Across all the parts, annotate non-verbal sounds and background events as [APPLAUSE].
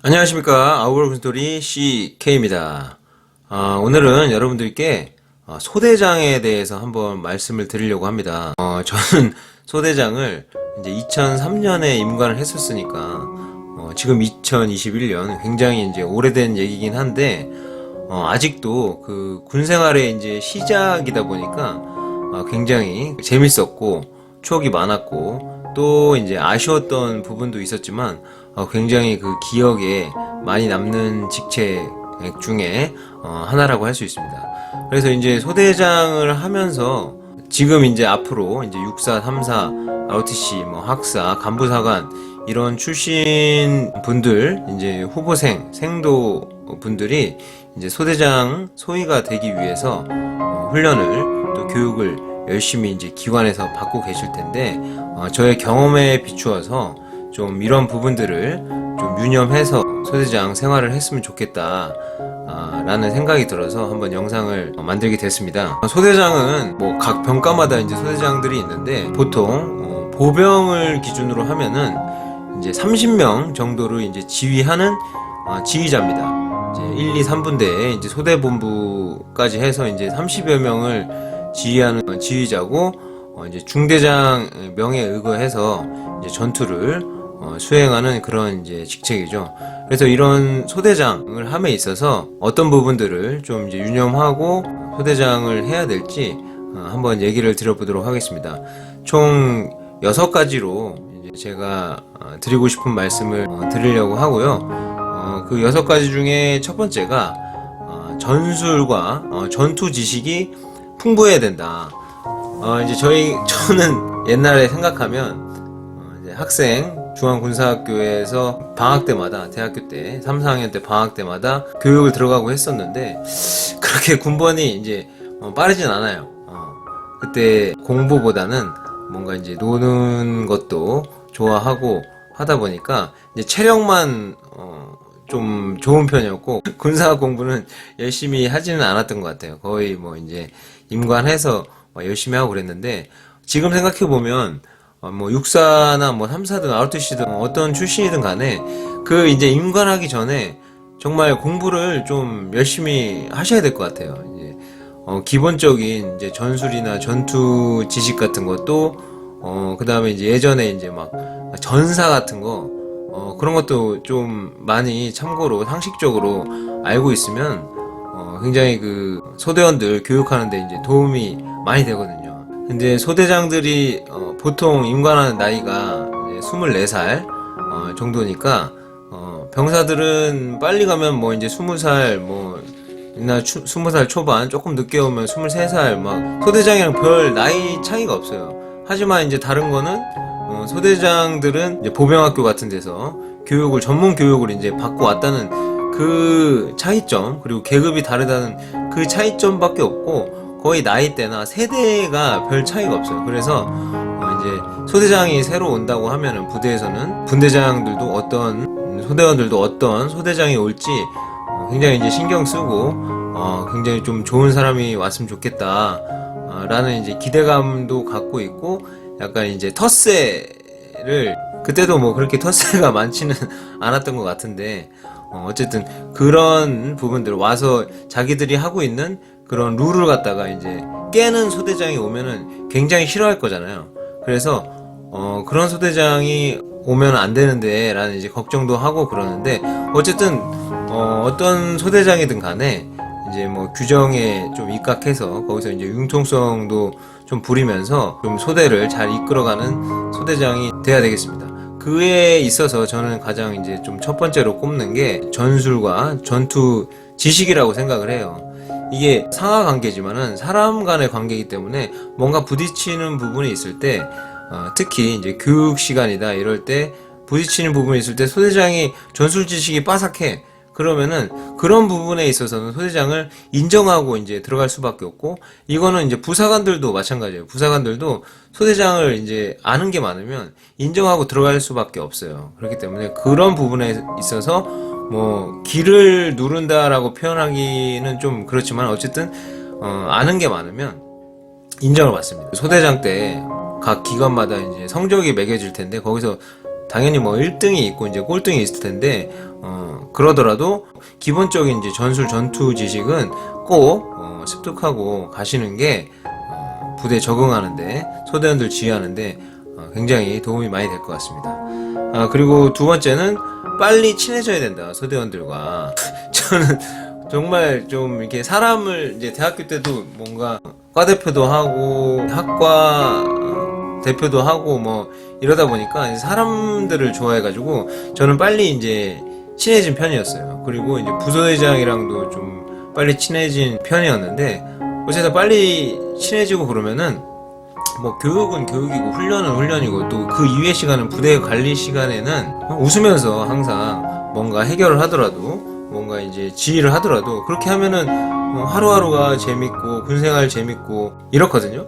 안녕하십니까 아우볼 군스토리 CK입니다. 아, 오늘은 여러분들께 어, 소대장에 대해서 한번 말씀을 드리려고 합니다. 어, 저는 [LAUGHS] 소대장을 이제 2003년에 임관을 했었으니까 어, 지금 2021년 굉장히 이제 오래된 얘기긴 한데 어, 아직도 그 군생활의 이제 시작이다 보니까 어, 굉장히 재밌었고 추억이 많았고 또 이제 아쉬웠던 부분도 있었지만 어, 굉장히 그 기억에 많이 남는 직책 중에 어, 하나라고 할 수 있습니다. 그래서 이제 소대장을 하면서 지금 이제 앞으로 이제 육사, 삼사, ROTC, 뭐 학사, 간부사관 이런 출신 분들 이제 후보생, 생도 분들이 이제 소대장 소위가 되기 위해서 어, 훈련을 또 교육을 열심히 이제 기관에서 받고 계실 텐데 어, 저의 경험에 비추어서 좀 이런 부분들을 좀 유념해서 소대장 생활을 했으면 좋겠다. 아, 라는 생각이 들어서 한번 영상을 만들게 됐습니다. 소대장은 뭐 각 병과마다 이제 소대장들이 있는데 보통 어, 보병을 기준으로 하면은 이제 30명 정도를 이제 지휘하는 어, 지휘자입니다. 이제 1, 2, 3분대에 이제 소대본부까지 해서 이제 30여 명을 지휘하는 지휘자고 어, 이제 중대장 명에 의거해서 이제 전투를 어, 수행하는 그런 이제 직책이죠. 그래서 이런 소대장을 함에 있어서 어떤 부분들을 좀 이제 유념하고 소대장을 해야 될지 어, 한번 얘기를 드려보도록 하겠습니다. 총 여섯 가지로 제가 어, 드리고 싶은 말씀을 어, 드리려고 하고요. 어, 그 여섯 가지 중에 첫 번째가 어, 전술과 어, 전투 지식이 풍부해야 된다. 어, 이제 저희 저는 옛날에 생각하면 어, 이제 학생 중앙군사학교에서 방학 때마다 대학교 때 3, 4학년 때 방학 때마다 교육을 들어가고 했었는데 그렇게 군번이 이제 어, 빠르진 않아요. 어, 그때 공부보다는 뭔가 이제 노는 것도 좋아하고 하다 보니까 이제 체력만 어, 좀 좋은 편이었고 군사 공부는 열심히 하지는 않았던 것 같아요. 거의 뭐 이제 임관해서 막 열심히 하고 그랬는데 지금 생각해 보면 어, 뭐 육사나 뭐 삼사든 ROTC든 어떤 출신이든 간에 그 이제 임관하기 전에 정말 공부를 좀 열심히 하셔야 될 것 같아요. 이제 어, 기본적인 이제 전술이나 전투 지식 같은 것도 어, 그 다음에 이제 예전에 이제 막 전사 같은 거 어, 그런 것도 좀 많이 참고로 상식적으로 알고 있으면 어, 굉장히 그 소대원들 교육하는데 이제 도움이 많이 되거든요. 근데 소대장들이 어, 보통 임관하는 나이가 이제 24살 어, 정도니까 어, 병사들은 빨리 가면 뭐 이제 20살 뭐 나 20살 초반 조금 늦게 오면 23살 막 소대장이랑 별 나이 차이가 없어요. 하지만 이제 다른 거는 어, 소대장들은 이제 보병학교 같은 데서 교육을 전문 교육을 이제 받고 왔다는 그 차이점 그리고 계급이 다르다는 그 차이점밖에 없고 거의 나이대나 세대가 별 차이가 없어요. 그래서 어, 이제 소대장이 새로 온다고 하면은 부대에서는 분대장들도 어떤 소대원들도 어떤 소대장이 올지 어, 굉장히 이제 신경 쓰고 어, 굉장히 좀 좋은 사람이 왔으면 좋겠다. 어, 라는 이제 기대감도 갖고 있고 약간 이제 텃세를 그때도 뭐 그렇게 텃세가 [LAUGHS] 많지는 않았던 것 같은데 어, 어쨌든 그런 부분들 와서 자기들이 하고 있는 그런 룰을 갖다가 이제 깨는 소대장이 오면은 굉장히 싫어할 거잖아요. 그래서 어, 그런 소대장이 오면 안 되는데 라는 이제 걱정도 하고 그러는데 어쨌든 어, 어떤 소대장이든 간에 이제 뭐 규정에 좀 입각해서 거기서 이제 융통성도 좀 부리면서 좀 소대를 잘 이끌어가는 소대장이 돼야 되겠습니다. 그에 있어서 저는 가장 이제 좀 첫 번째로 꼽는 게 전술과 전투 지식이라고 생각을 해요. 이게 상하 관계지만은 사람 간의 관계이기 때문에 뭔가 부딪히는 부분이 있을 때 어, 특히 이제 교육 시간이다 이럴 때 부딪히는 부분이 있을 때 소대장이 전술 지식이 빠삭해 그러면은 그런 부분에 있어서는 소대장을 인정하고 이제 들어갈 수밖에 없고 이거는 이제 부사관들도 마찬가지예요. 부사관들도 소대장을 이제 아는 게 많으면 인정하고 들어갈 수밖에 없어요. 그렇기 때문에 그런 부분에 있어서 뭐 길을 누른다라고 표현하기는 좀 그렇지만 어쨌든 어, 아는 게 많으면 인정을 받습니다. 소대장 때 각 기관마다 이제 성적이 매겨질 텐데 거기서 당연히 뭐 1등이 있고 이제 꼴등이 있을 텐데 어, 그러더라도 기본적인 이제 전술 전투 지식은 꼭 어, 습득하고 가시는 게 어, 부대 적응하는데 소대원들 지휘하는데 어, 굉장히 도움이 많이 될 것 같습니다. 아, 그리고 두 번째는 빨리 친해져야 된다 소대원들과 [LAUGHS] 저는 정말 좀 이렇게 사람을 이제 대학교 때도 뭔가 과 대표도 하고 학과 어, 대표도 하고 뭐 이러다 보니까 사람들을 좋아해가지고 저는 빨리 이제 친해진 편이었어요. 그리고 이제 부서회장이랑도 좀 빨리 친해진 편이었는데 어쨌든 빨리 친해지고 그러면은 뭐 교육은 교육이고 훈련은 훈련이고 또 그 이외의 시간은 부대 관리 시간에는 웃으면서 항상 뭔가 해결을 하더라도 뭔가 이제 지휘를 하더라도 그렇게 하면은 어, 하루하루가 재밌고 군생활 재밌고 이렇거든요.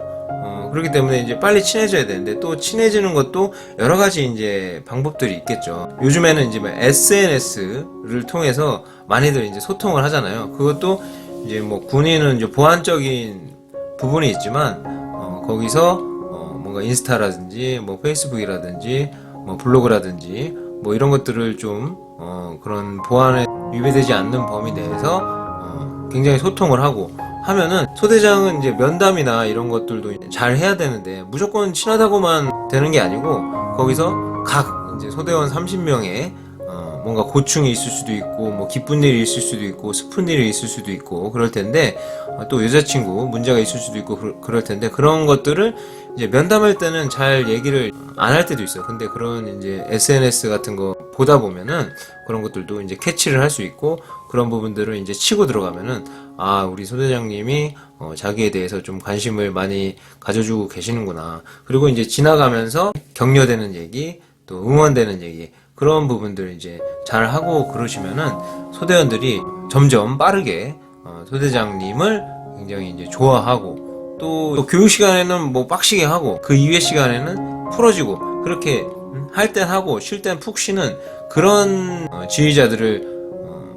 어, 그렇기 때문에 이제 빨리 친해져야 되는데 또 친해지는 것도 여러 가지 이제 방법들이 있겠죠. 요즘에는 이제 SNS를 통해서 많이들 이제 소통을 하잖아요. 그것도 이제 뭐 군인은 이제 보안적인 부분이 있지만 어, 거기서 어, 뭔가 인스타라든지 뭐 페이스북이라든지 뭐 블로그라든지 뭐 이런 것들을 좀 어, 그런 보안에 위배되지 않는 범위 내에서 어, 굉장히 소통을 하고 하면은 소대장은 이제 면담이나 이런 것들도 잘 해야 되는데 무조건 친하다고만 되는 게 아니고 거기서 각 이제 소대원 30명의 어, 뭔가 고충이 있을 수도 있고 뭐 기쁜 일이 있을 수도 있고 슬픈 일이 있을 수도 있고 그럴 텐데 어, 또 여자친구 문제가 있을 수도 있고 그, 그럴 텐데 그런 것들을 이제 면담할 때는 잘 얘기를 안 할 때도 있어요. 근데 그런 이제 SNS 같은 거 보다 보면은 그런 것들도 이제 캐치를 할 수 있고 그런 부분들을 이제 치고 들어가면은 아 우리 소대장님이 어, 자기에 대해서 좀 관심을 많이 가져주고 계시는구나. 그리고 이제 지나가면서 격려되는 얘기 또 응원되는 얘기 그런 부분들 이제 잘 하고 그러시면은 소대원들이 점점 빠르게 어, 소대장님을 굉장히 이제 좋아하고 또, 또 교육 시간에는 뭐 빡시게 하고 그 이외 시간에는 풀어지고 그렇게 할 땐 하고 쉴 땐 푹 쉬는 그런 어, 지휘자들을 어,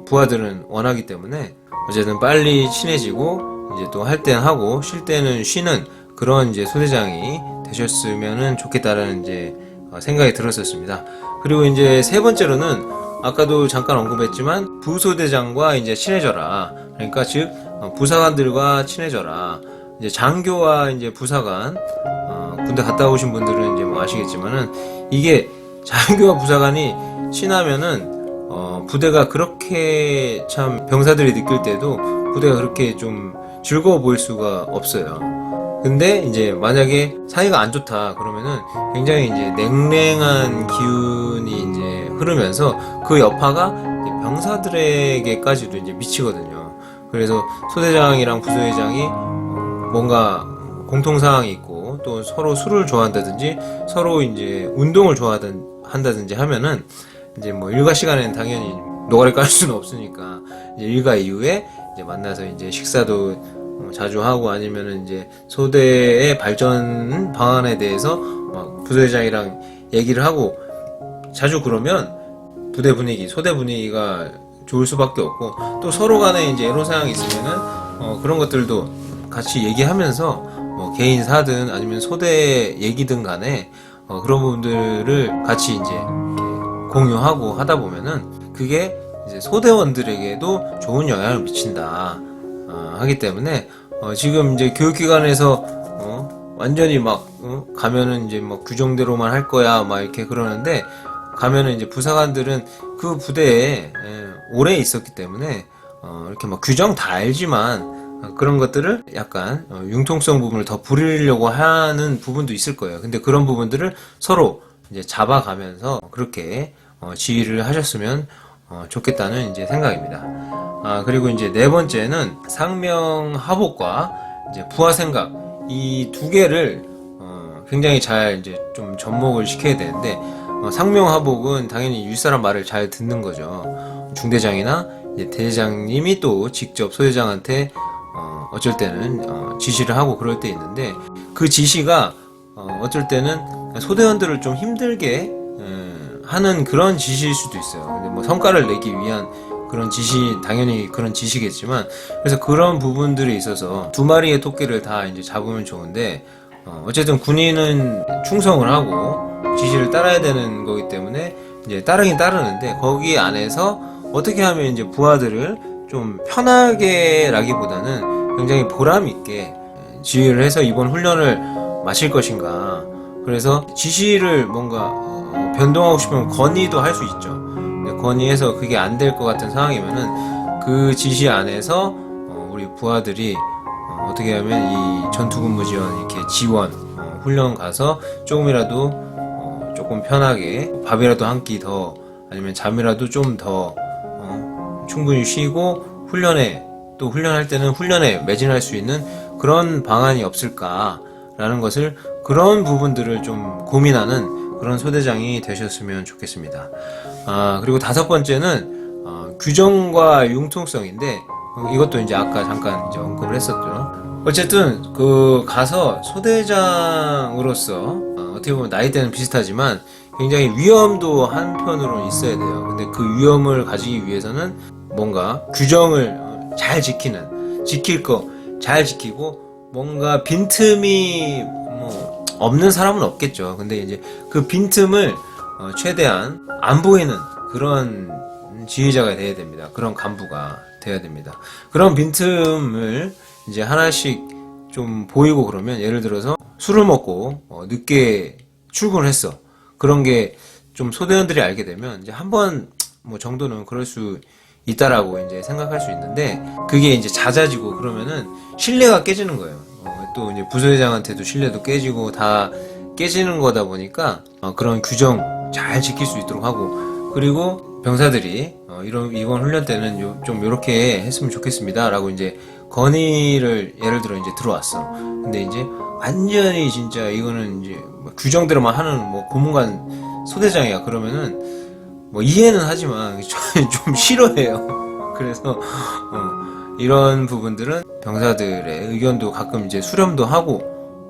부하들은 원하기 때문에 어쨌든 빨리 친해지고 이제 또 할 땐 하고 쉴 때는 쉬는 그런 이제 소대장이 되셨으면은 좋겠다라는 이제 어, 생각이 들었었습니다. 그리고 이제 세 번째로는 아까도 잠깐 언급했지만 부소대장과 이제 친해져라. 그러니까 즉 어, 부사관들과 친해져라. 이제 장교와 이제 부사관 어, 군대 갔다 오신 분들은 이제 뭐 아시겠지만은 이게 장교와 부사관이 친하면은 어, 부대가 그렇게 참 병사들이 느낄 때도 부대가 그렇게 좀 즐거워 보일 수가 없어요. 근데 이제 만약에 사이가 안 좋다 그러면은 굉장히 이제 냉랭한 기운이 이제 흐르면서 그 여파가 병사들에게까지도 이제 미치거든요. 그래서 소대장이랑 부소대장이 어, 뭔가 공통 사항이 있고 또 서로 술을 좋아한다든지 서로 이제 운동을 좋아하든 한다든지 하면은 이제 뭐 일과 시간에는 당연히 노가리 깔 수는 없으니까 이제 일과 이후에 이제 만나서 이제 식사도 어, 자주 하고 아니면은 이제 소대의 발전 방안에 대해서 막 부대장이랑 얘기를 하고 자주 그러면 부대 분위기, 소대 분위기가 좋을 수밖에 없고 또 서로 간에 이제 애로사항이 있으면은 어, 그런 것들도 같이 얘기하면서 뭐 개인사든 아니면 소대 얘기든 간에 어, 그런 부분들을 같이 이제 공유하고 하다 보면은 그게 이제 소대원들에게도 좋은 영향을 미친다 어, 하기 때문에 어, 지금 이제 교육기관에서 어, 완전히 막 어, 가면은 이제 뭐 규정대로만 할 거야 막 이렇게 그러는데 가면은 이제 부사관들은 그 부대에 예, 오래 있었기 때문에 어, 이렇게 막 규정 다 알지만 어, 그런 것들을 약간 어, 융통성 부분을 더 부리려고 하는 부분도 있을 거예요. 근데 그런 부분들을 서로 이제 잡아가면서 그렇게 어, 지휘를 하셨으면 어, 좋겠다는 이제 생각입니다. 아, 그리고 이제 네 번째는 상명하복과 이제 부하생각 이 두 개를 어, 굉장히 잘 이제 좀 접목을 시켜야 되는데 어, 상명하복은 당연히 윗사람 말을 잘 듣는 거죠. 중대장이나 대장님이 또 직접 소대장한테 어, 어쩔 때는 어, 지시를 하고 그럴 때 있는데 그 지시가 어, 어쩔 때는 소대원들을 좀 힘들게 에, 하는 그런 지시일 수도 있어요. 근데 뭐 성과를 내기 위한 그런 지시 당연히 그런 지시겠지만 그래서 그런 부분들에 있어서 두 마리의 토끼를 다 이제 잡으면 좋은데 어, 어쨌든 군인은 충성을 하고 지시를 따라야 되는 거기 때문에 이제 따르긴 따르는데 거기 안에서 어떻게 하면 이제 부하들을 좀 편하게라기보다는 굉장히 보람 있게 지휘를 해서 이번 훈련을 마칠 것인가. 그래서 지시를 뭔가 어, 변동하고 싶으면 건의도 할 수 있죠. 건의해서 그게 안 될 것 같은 상황이면은 그 지시 안에서 어, 우리 부하들이 어, 어떻게 하면 이 전투근무 지원 이렇게 지원 어, 훈련 가서 조금이라도 어, 조금 편하게 밥이라도 한 끼 더 아니면 잠이라도 좀더 어, 충분히 쉬고 훈련에 또 훈련할 때는 훈련에 매진할 수 있는 그런 방안이 없을까라는 것을 그런 부분들을 좀 고민하는 그런 소대장이 되셨으면 좋겠습니다. 아 그리고 다섯 번째는 어, 규정과 융통성인데 어, 이것도 이제 아까 잠깐 이제 언급을 했었죠. 어쨌든 그 가서 소대장으로서 어, 어떻게 보면 나이대는 비슷하지만 굉장히 위험도 한편으로는 있어야 돼요. 근데 그 위험을 가지기 위해서는 뭔가 규정을 어, 잘 지키는 지킬 거 잘 지키고 뭔가 빈틈이 뭐 없는 사람은 없겠죠. 근데 이제 그 빈틈을 어, 최대한 안 보이는 그런 지휘자가 돼야 됩니다. 그런 간부가 돼야 됩니다. 그런 빈틈을 이제 하나씩 좀 보이고 그러면 예를 들어서 술을 먹고 어, 늦게 출근을 했어. 그런 게 좀 소대원들이 알게 되면 이제 한 번 뭐 정도는 그럴 수 있다라고 이제 생각할 수 있는데 그게 이제 잦아지고 그러면은 신뢰가 깨지는 거예요. 어, 또 이제 부서회장한테도 신뢰도 깨지고 다 깨지는 거다 보니까 어, 그런 규정 잘 지킬 수 있도록 하고 그리고 병사들이 어, 이런 이번 훈련 때는 요, 좀 이렇게 했으면 좋겠습니다라고 이제 건의를 예를 들어 이제 들어왔어. 근데 이제 완전히 진짜 이거는 이제 뭐 규정대로만 하는 뭐 고문관 소대장이야 그러면은 뭐 이해는 하지만 [LAUGHS] 저는 좀 싫어해요. 그래서 어, 이런 부분들은 병사들의 의견도 가끔 이제 수렴도 하고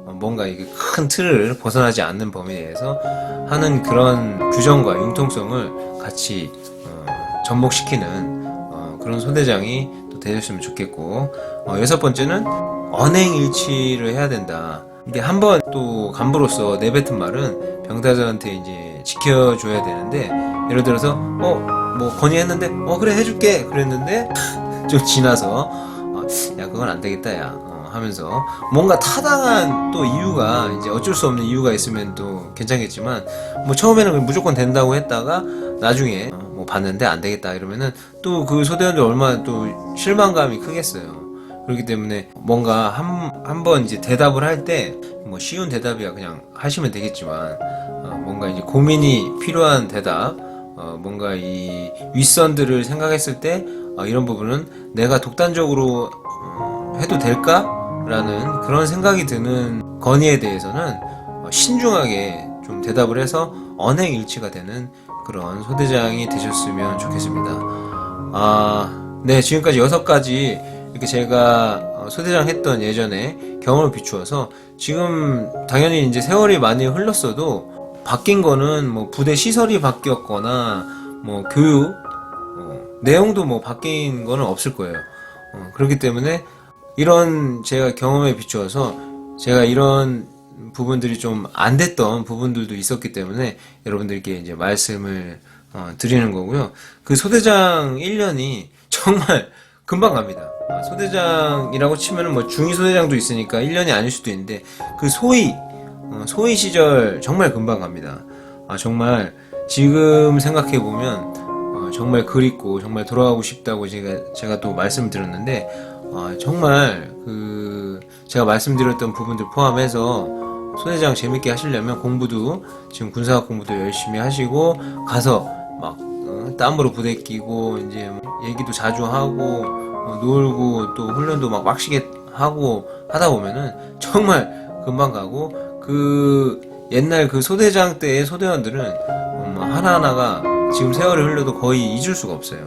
어, 뭔가 이게 큰 틀을 벗어나지 않는 범위 내에서 하는 그런 규정과 융통성을 같이 어, 접목시키는 어, 그런 소대장이 또 되셨으면 좋겠고 어, 여섯 번째는 언행일치를 해야 된다. 이게 한 번 또 간부로서 내뱉은 말은 병사들한테 이제 지켜줘야 되는데 예를 들어서 어 뭐 건의했는데 어 그래 해줄게 그랬는데 좀 지나서 어, 야 그건 안 되겠다 야 어, 하면서 뭔가 타당한 또 이유가 이제 어쩔 수 없는 이유가 있으면 또 괜찮겠지만 뭐 처음에는 무조건 된다고 했다가 나중에 어, 뭐 봤는데 안 되겠다 이러면은 또 그 소대원들 얼마나 또 실망감이 크겠어요. 그렇기 때문에 뭔가 한 한 번 이제 대답을 할 때 뭐 쉬운 대답이야 그냥 하시면 되겠지만 어, 뭔가 이제 고민이 필요한 대답 어, 뭔가 이 윗선들을 생각했을 때 어, 이런 부분은 내가 독단적으로 어, 해도 될까라는 그런 생각이 드는 건의에 대해서는 어, 신중하게 좀 대답을 해서 언행 일치가 되는 그런 소대장이 되셨으면 좋겠습니다. 아, 네 지금까지 여섯 가지 이렇게 제가 어, 소대장 했던 예전에 경험을 비추어서 지금 당연히 이제 세월이 많이 흘렀어도 바뀐 거는 뭐 부대 시설이 바뀌었거나 뭐 교육 어, 내용도 뭐 바뀐 거는 없을 거예요. 어, 그렇기 때문에 이런 제가 경험에 비추어서 제가 이런 부분들이 좀 안 됐던 부분들도 있었기 때문에 여러분들께 이제 말씀을 어, 드리는 거고요. 그 소대장 1년이 정말 [LAUGHS] 금방 갑니다. 아, 소대장이라고 치면은 뭐 중위 소대장도 있으니까 1년이 아닐 수도 있는데 그 소위 어, 소위 시절 정말 금방 갑니다. 아 정말 지금 생각해 보면 어, 정말 그립고 정말 돌아가고 싶다고 제가 제가 또 말씀드렸는데 아, 정말 그 제가 말씀드렸던 부분들 포함해서 소대장 재밌게 하시려면 공부도 지금 군사학 공부도 열심히 하시고 가서 막 어, 땀으로 부대 끼고 이제 얘기도 자주 하고 어, 놀고 또 훈련도 막 빡시게 하고 하다 보면은 정말 금방 가고 그 옛날 그 소대장 때의 소대원들은 음, 하나하나가 지금 세월이 흘러도 거의 잊을 수가 없어요.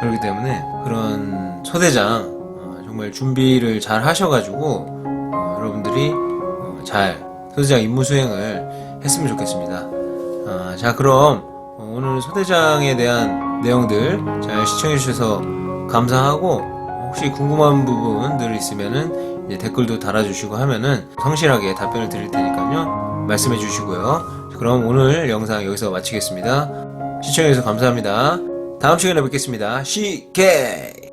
그렇기 때문에 그런 소대장 어, 정말 준비를 잘 하셔가지고 어, 여러분들이 어, 잘 소대장 임무 수행을 했으면 좋겠습니다. 아, 자 그럼 어, 오늘 소대장에 대한 내용들 잘 시청해 주셔서 감사하고 혹시 궁금한 부분들 있으면은 댓글도 달아주시고 하면은 성실하게 답변을 드릴 테니까요. 말씀해 주시고요. 그럼 오늘 영상 여기서 마치겠습니다. 시청해주셔서 감사합니다. 다음 시간에 뵙겠습니다. 시케!